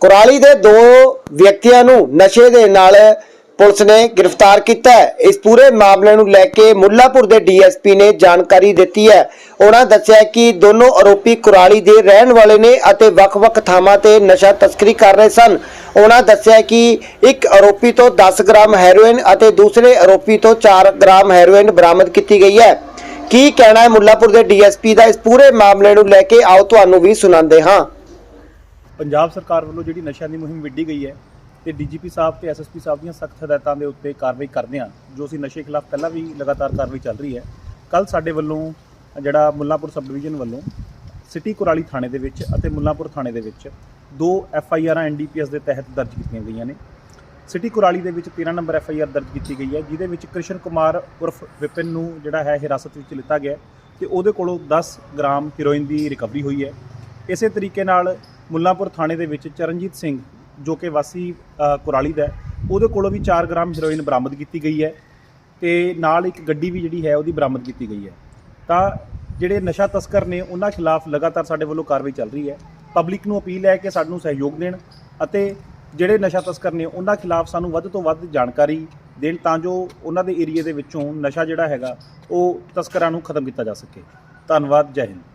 ਕੁਰਾਲੀ ਦੇ ਦੋ ਵਿਅਕਤੀਆਂ ਨੂੰ ਨਸ਼ੇ ਦੇ ਨਾਲ ਪੁਲਿਸ ਨੇ ਗ੍ਰਿਫਤਾਰ ਕੀਤਾ ਹੈ। ਇਸ ਪੂਰੇ ਮਾਮਲੇ ਨੂੰ ਲੈ ਕੇ ਮੁੱਲਾਪੁਰ ਦੇ ਡੀਐਸਪੀ ਨੇ ਜਾਣਕਾਰੀ ਦਿੱਤੀ ਹੈ। ਉਹਨਾਂ ਦੱਸਿਆ ਕਿ ਦੋਨੋਂ ਆਰੋਪੀ ਕੁਰਾਲੀ ਦੇ ਰਹਿਣ ਵਾਲੇ ਨੇ ਅਤੇ ਵੱਖ-ਵੱਖ ਥਾਵਾਂ ਤੇ ਨਸ਼ਾ ਤਸਕਰੀ ਕਰ ਰਹੇ ਸਨ। ਉਹਨਾਂ ਦੱਸਿਆ ਕਿ ਇੱਕ ਆਰੋਪੀ ਤੋਂ 10 ਗ੍ਰਾਮ ਹੈਰੋਇਨ ਅਤੇ ਦੂਸਰੇ ਆਰੋਪੀ ਤੋਂ 4 ਗ੍ਰਾਮ ਹੈਰੋਇਨ ਬਰਾਮਦ ਕੀਤੀ ਗਈ ਹੈ। ਕੀ ਕਹਿਣਾ ਹੈ ਮੁੱਲਾਪੁਰ ਦੇ ਡੀਐਸਪੀ ਦਾ? ਇਸ ਪੂਰੇ ਮਾਮਲੇ ਨੂੰ ਲੈ ਕੇ ਆਓ, ਤੁਹਾਨੂੰ ਵੀ ਸੁਣਾਉਂਦੇ ਹਾਂ। ਪੰਜਾਬ ਸਰਕਾਰ ਵੱਲੋਂ ਜਿਹੜੀ ਨਸ਼ਿਆਂ ਦੀ ਮੁਹਿੰਮ ਵਿੱਢੀ ਗਈ ਹੈ ਤੇ ਡੀਜੀਪੀ ਸਾਹਿਬ ਤੇ ਐਸਐਸਪੀ ਸਾਹਿਬ ਦੀਆਂ ਸਖਤ ਹਦਾਇਤਾਂ ਦੇ ਉੱਤੇ ਕਾਰਵਾਈ ਕਰਦੇ ਹਾਂ, ਜੋ ਅਸੀਂ ਨਸ਼ੇ ਖਿਲਾਫ ਪਹਿਲਾਂ ਵੀ ਲਗਾਤਾਰ ਕਾਰਵਾਈ ਚੱਲ ਰਹੀ ਹੈ। ਕੱਲ ਸਾਡੇ ਵੱਲੋਂ ਜਿਹੜਾ ਮੁੱਲਾਪੁਰ ਸਬ ਡਿਵੀਜ਼ਨ ਵੱਲੋਂ ਸਿਟੀ ਕੁਰਾਲੀ ਥਾਣੇ ਦੇ ਵਿੱਚ ਅਤੇ ਮੁੱਲਾਪੁਰ ਥਾਣੇ ਦੇ ਵਿੱਚ ਦੋ ਐਫ ਆਈ ਆਰਾਂ ਐਨਡੀਪੀਐਸ ਦੇ ਤਹਿਤ ਦਰਜ ਕੀਤੀਆਂ ਗਈਆਂ ਨੇ। ਸਿਟੀ ਕੁਰਾਲੀ ਦੇ ਵਿੱਚ 13 ਨੰਬਰ ਐਫ ਆਈ ਆਰ ਦਰਜ ਕੀਤੀ ਗਈ ਹੈ, ਜਿਹਦੇ ਵਿੱਚ ਕ੍ਰਿਸ਼ਨ ਕੁਮਾਰ ਉਰਫ ਵਿਪਿਨ ਨੂੰ ਜਿਹੜਾ ਹੈ ਹਿਰਾਸਤ ਵਿੱਚ ਲਿੱਤਾ ਗਿਆ ਹੈ ਤੇ ਉਹਦੇ ਕੋਲੋਂ 10 ਗ੍ਰਾਮ ਹੀਰੋਇਨ ਦੀ ਰਿਕਵਰੀ ਹੋਈ ਹੈ। ਇਸੇ ਤਰੀਕੇ ਨਾਲ ਮੁੱਲਾਂਪੁਰ ਥਾਣੇ ਦੇ ਵਿੱਚ ਚਰਨਜੀਤ ਸਿੰਘ, ਜੋ ਕਿ ਵਾਸੀ ਕੁਰਾਲੀ ਦਾ ਉਹਦੇ ਕੋਲੋਂ ਵੀ 4 ਗ੍ਰਾਮ ਹੈਰੋਇਨ ਬਰਾਮਦ ਕੀਤੀ ਗਈ ਹੈ ਤੇ ਨਾਲ ਇੱਕ ਗੱਡੀ ਵੀ ਜਿਹੜੀ ਹੈ ਉਹਦੀ ਬਰਾਮਦ ਕੀਤੀ ਗਈ ਹੈ। ਤਾਂ ਜਿਹੜੇ ਨਸ਼ਾ ਤਸਕਰ ਨੇ, ਉਹਨਾਂ ਖਿਲਾਫ ਲਗਾਤਾਰ ਸਾਡੇ ਵੱਲੋਂ ਕਾਰਵਾਈ ਚੱਲ ਰਹੀ ਹੈ। ਪਬਲਿਕ ਨੂੰ ਅਪੀਲ ਹੈ ਕਿ ਸਾਨੂੰ ਸਹਿਯੋਗ ਦੇਣ ਅਤੇ ਜਿਹੜੇ ਨਸ਼ਾ ਤਸਕਰ ਨੇ, ਉਹਨਾਂ ਖਿਲਾਫ ਸਾਨੂੰ ਵੱਧ ਤੋਂ ਵੱਧ ਜਾਣਕਾਰੀ ਦੇਣ ਤਾਂ ਜੋ ਉਹਨਾਂ ਦੇ ਏਰੀਆ ਦੇ ਵਿੱਚੋਂ ਨਸ਼ਾ ਜਿਹੜਾ ਹੈਗਾ, ਉਹ ਤਸਕਰਾਂ ਨੂੰ ਖਤਮ ਕੀਤਾ ਜਾ ਸਕੇ। ਧੰਨਵਾਦ, ਜੈ ਹਿੰਦ।